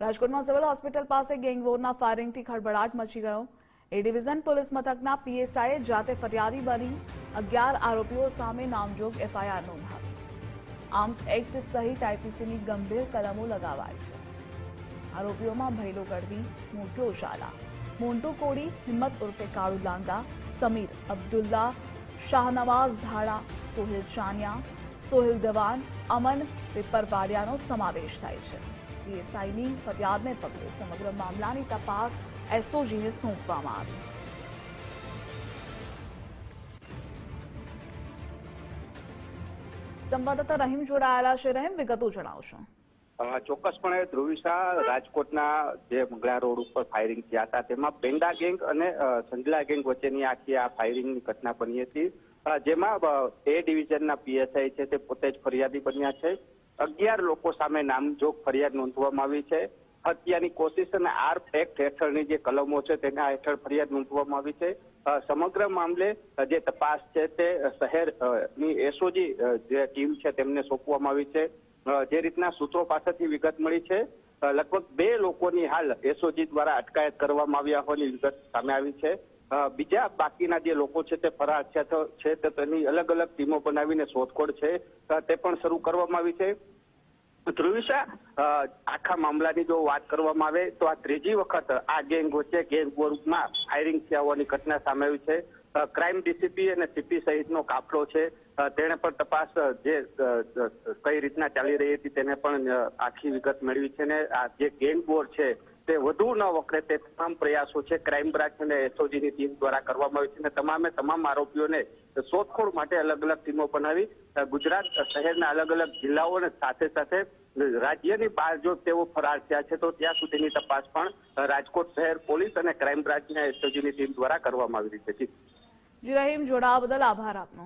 રાજકોટમાં civil hospital પાસે ગેંગવોરના ફાયરિંગથી ખળભળાટ મચી ગયો. એ ડિવિઝન પોલીસ મથકના પીએસઆઈએ જાતે ફરિયાદી બની. અગિયાર આરોપીઓ સામે નામજોગ એફઆઈઆર નોંધાવી. આર્મ્સ એક્ટ સહિત આઈપીસીની ગંભીર કલમો લગાવાઈ છે. આરોપીઓમાં ભૈલો ગઢવી, મોટો ઉજાલા મોન્ટુ કોડી, હિંમત ઉર્ફે કાળુ લાંગા સમીર અબ્દુલ્લા, શાહનવાઝ ધાડા સોહિલ ચાનિયા સોહિલ દેવાન અમન પેપરવાડિયાનો સમાવેશ થાય છે. પીએસઆઈની ફરિયાદને પગલે સમગ્ર મામલાની તપાસ એસઓજીને સોંપવામાં આવી. સંવાદદાતા રહીમ જોડાયેલા છે. રહીમ વિગતો જણાવશો. ચોક્કસપણે ચોક્કસપણે ધ્રુવિશા રાજકોટના જે મંગળા રોડ ઉપર ફાયરિંગ થયા હતા તેમાં પેંડા ગેંગ અને અ, સંજલા ગેંગ વચ્ચેની આખી આ ફાયરિંગની ઘટના બની હતી. જેમાં એ ડિવિઝનના પીએસઆઈ છે તે પોતે જ ફરિયાદી બન્યા છે. અગિયાર લોકો સામે નામજોગ ફરિયાદ નોંધવામાં આવી છે. હત્યાની કોશિશ અને આર એક્ટ હેઠળની જે કલમો છે તેના હેઠળ ફરિયાદ નોંધવામાં આવી છે. સમગ્ર મામલે જે તપાસ છે તે શહેરની એસઓજી જે ટીમ છે તેમને સોંપવામાં આવી છે. જે રીતના સૂત્રો પાસેથી વિગત મળી છે લગભગ બે લોકોની હાલ એસઓજી દ્વારા અટકાયત કરવામાં આવ્યા હોવાની વિગત સામે આવી છે. બીજા બાકીના જે લોકો છે તે ફરાર છે તો- તેની અલગ અલગ ટીમો બનાવીને શોધખોળ છે. તે પણ શરૂ કરવામાં આવી છે. ધ્રુવિશા આખા મામલાની જો વાત કરવામાં આવે તો આ ત્રીજી વખત આ ગેંગ વચ્ચે ગેંગ વોરમાં ફાયરિંગ થયા હોવાની ઘટના સામે આવી છે. ક્રાઇમ ડીસીપી અને સીપી સહિતનો કાફલો છે. તેણે પણ તપાસ જે કઈ રીતના ચાલી રહી હતી તેને પણ આખી વિગત મેળવી છે ને આ જે ગેંગ વોર છે તે વધુ ન વખરે તે તમામ પ્રયાસો છે ક્રાઇમ બ્રાન્ચ અને એસઓજીની ટીમ દ્વારા કરવામાં આવી છે અને તમામે તમામ આરોપીઓને શોધખોળ માટે અલગ અલગ ટીમો બનાવી ગુજરાત શહેરના અલગ અલગ જિલ્લાઓ અને સાથે સાથે રાજ્યની બહાર જો તેઓ ફરાર થયા છે, તો ત્યાં સુધીની તપાસ પણ રાજકોટ શહેર પોલીસ અને ક્રાઇમ બ્રાન્ચના એસઓજીની ટીમ દ્વારા કરવામાં આવી રહી છે જી. જોડાવા બદલ આભાર આપનો